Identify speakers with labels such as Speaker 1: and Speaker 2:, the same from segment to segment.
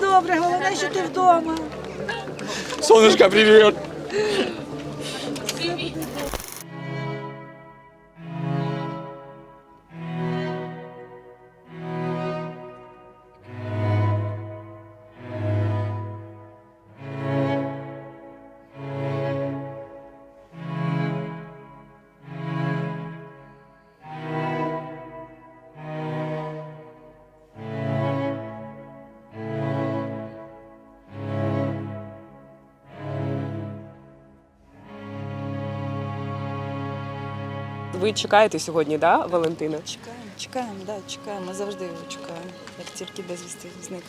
Speaker 1: добре, головне, що ти вдома.
Speaker 2: Сонечка, привет!
Speaker 3: Ви чекаєте сьогодні, да, Валентина?
Speaker 1: Чекаємо, чекаємо, да, чекаємо, завжди його чекаємо, як тільки безвісти зник.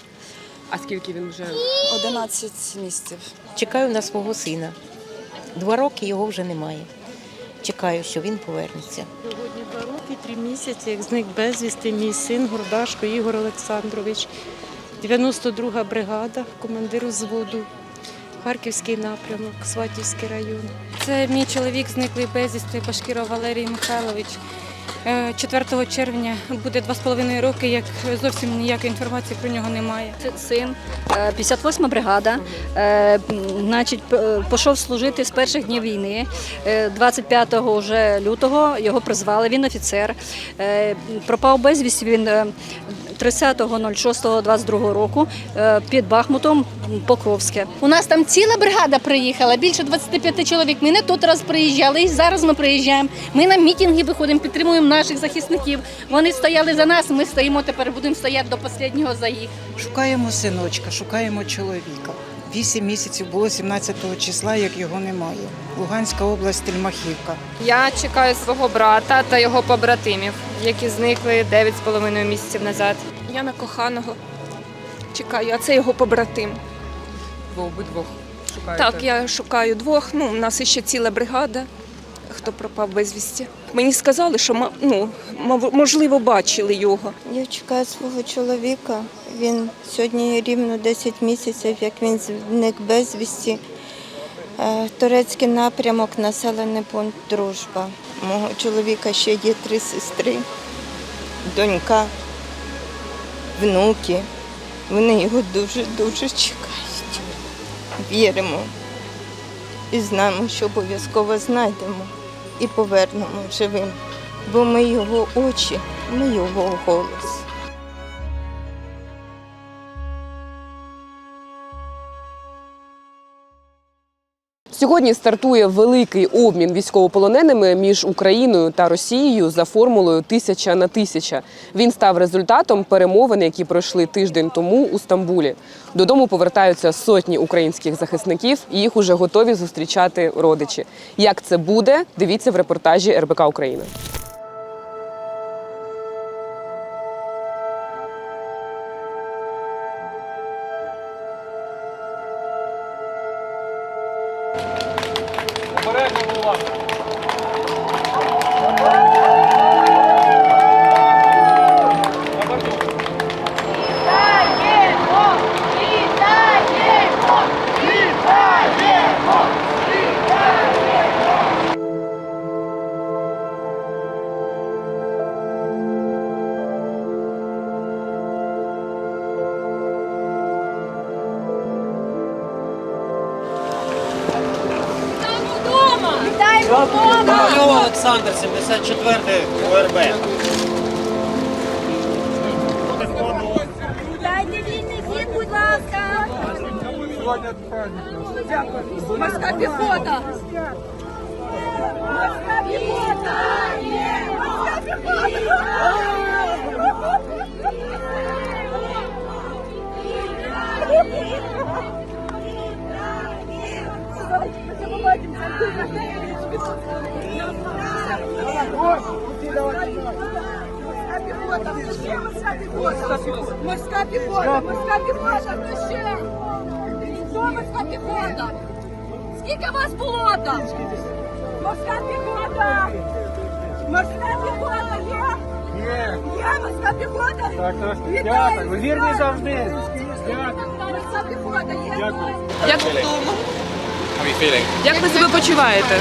Speaker 3: А скільки він вже?
Speaker 1: 11 місяців.
Speaker 4: Чекаю на свого сина. Два роки його вже немає. Чекаю, що він повернеться.
Speaker 5: Сьогодні два роки, три місяці, як зник безвісти мій син Гордашко Ігор Олександрович, 92-га бригада, командир взводу, Харківський напрямок, Сватівський район.
Speaker 6: Це мій чоловік зниклий безвісти Башкіров Валерій Михайлович. Е, 4 червня буде два з половиною роки, як зовсім ніякої інформації про нього немає.
Speaker 7: Це син, е, 58 бригада. Е, Значить, пішов служити з перших днів війни. Е, 25 вже лютого його призвали. Він офіцер. Е, Пропав безвість він е, 30.06.22 року е, під Бахмутом Покровське.
Speaker 8: У нас там ціла бригада приїхала, більше 25 чоловік. Ми не тут раз приїжджали, і зараз ми приїжджаємо. Ми на мітинги виходимо, підтримуємо наших захисників. Вони стояли за нас, ми стоїмо тепер, будемо стояти до останнього за їх.
Speaker 9: Шукаємо синочка, шукаємо чоловіка. Вісім місяців було 17 числа, як його немає. Луганська область, Тельмахівка.
Speaker 10: Я чекаю свого брата та його побратимів, які зникли 9,5 місяців назад.
Speaker 11: Я на коханого чекаю, а це його побратим.
Speaker 3: Ви обидвох шукаєте?
Speaker 11: Так, я шукаю двох. Ну, у нас ще ціла бригада, хто пропав безвісті. Мені сказали, що ма- ну, можливо бачили його.
Speaker 12: Я чекаю свого чоловіка. Він сьогодні рівно 10 місяців, як він зник безвісті. Е, Турецький напрямок, населений пункт Дружба. Мого чоловіка ще є три сестри, донька, внуки. Вони його дуже-дуже чекають. Віримо і знаємо, що обов'язково знайдемо і повернемо живим. Бо ми його очі, ми його голос.
Speaker 3: Сьогодні стартує великий обмін військовополоненими між Україною та Росією за формулою тисяча на тисяча. Він став результатом перемовин, які пройшли тиждень тому у Стамбулі. Додому повертаються сотні українських захисників, і їх уже готові зустрічати родичі. Як це буде? Дивіться в репортажі РБК Україна. 好。
Speaker 13: Ковальов Олександр, 74 УРБ.
Speaker 8: Дайте вільний хід, будь ласка. Морська піхота. Морська піхота. Морська піхота, морська піхота, хто ще? Морська піхота? Скільки вас було там? Морська піхота! Морська піхота є? Є. Є морська піхота? Так, так. Вітаю! Вірні завжди! Морська піхота є?
Speaker 3: Як ви себе почуваєте?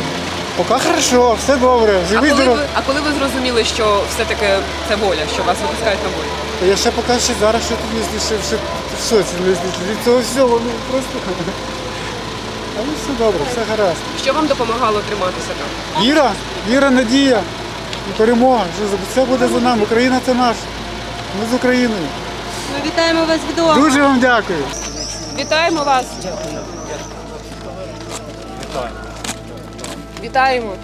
Speaker 14: Поки хорошо, все добре.
Speaker 3: А коли, ви, а коли ви зрозуміли, що все-таки це воля, що вас випускають на волю?
Speaker 14: Я ще поки ще зараз що тут не ще, ще в шоці не від цього всього, ну просто. Але все добре, все гаразд.
Speaker 3: Що вам допомагало триматися так?
Speaker 14: Віра, віра, надія і перемога. Що за- Все буде за нами. Україна це наш. Ми з Україною.
Speaker 1: Ми вітаємо вас вдома.
Speaker 14: Дуже вам дякую.
Speaker 3: Вітаємо вас! Вітаємо!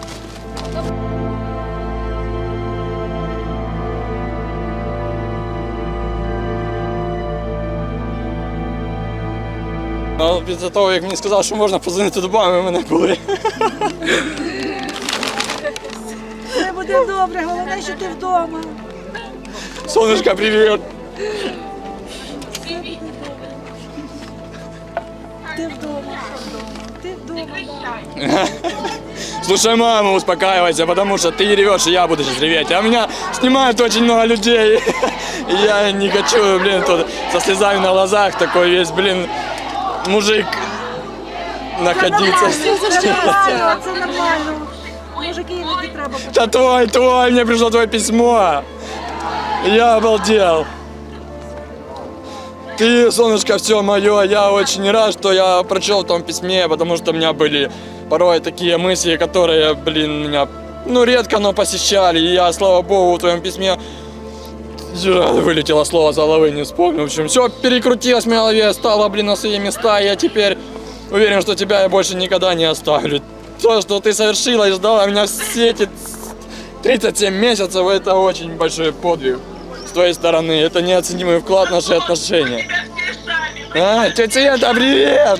Speaker 2: А після того, як мені сказали, що можна позвонити до мами, мене були.
Speaker 1: Все буде добре, головне, що ти вдома.
Speaker 2: Сонечка, привіт!
Speaker 1: Ти вдома. Ти вдома.
Speaker 2: Слушай, мама, успокаивайся, потому что ты ревешь, и я буду сейчас реветь. А меня снимают очень много людей. Я не хочу, блин, тут со слезами на глазах такой весь, блин, мужик находиться.
Speaker 1: Це нормально, це нормально. Мужики іноді треба.
Speaker 2: Да твой, твой, мне пришло твое письмо. Я обалдел. Ты, солнышко, все мое, я очень рад, что я прочел в том письме, потому что у меня были порой такие мысли, которые, блин, меня, ну, редко, но посещали. И я, слава богу, в твоем письме вылетело слово с головы, не вспомнил. В общем, все перекрутилось в моей голове, стало, блин, на свои места. И я теперь уверен, что тебя я больше никогда не оставлю. То, что ты совершила и ждала меня все эти 37 месяцев, это очень большой подвиг твоей стороны. Это неоценимый вклад в наши отношения. А, тетя Света, привет!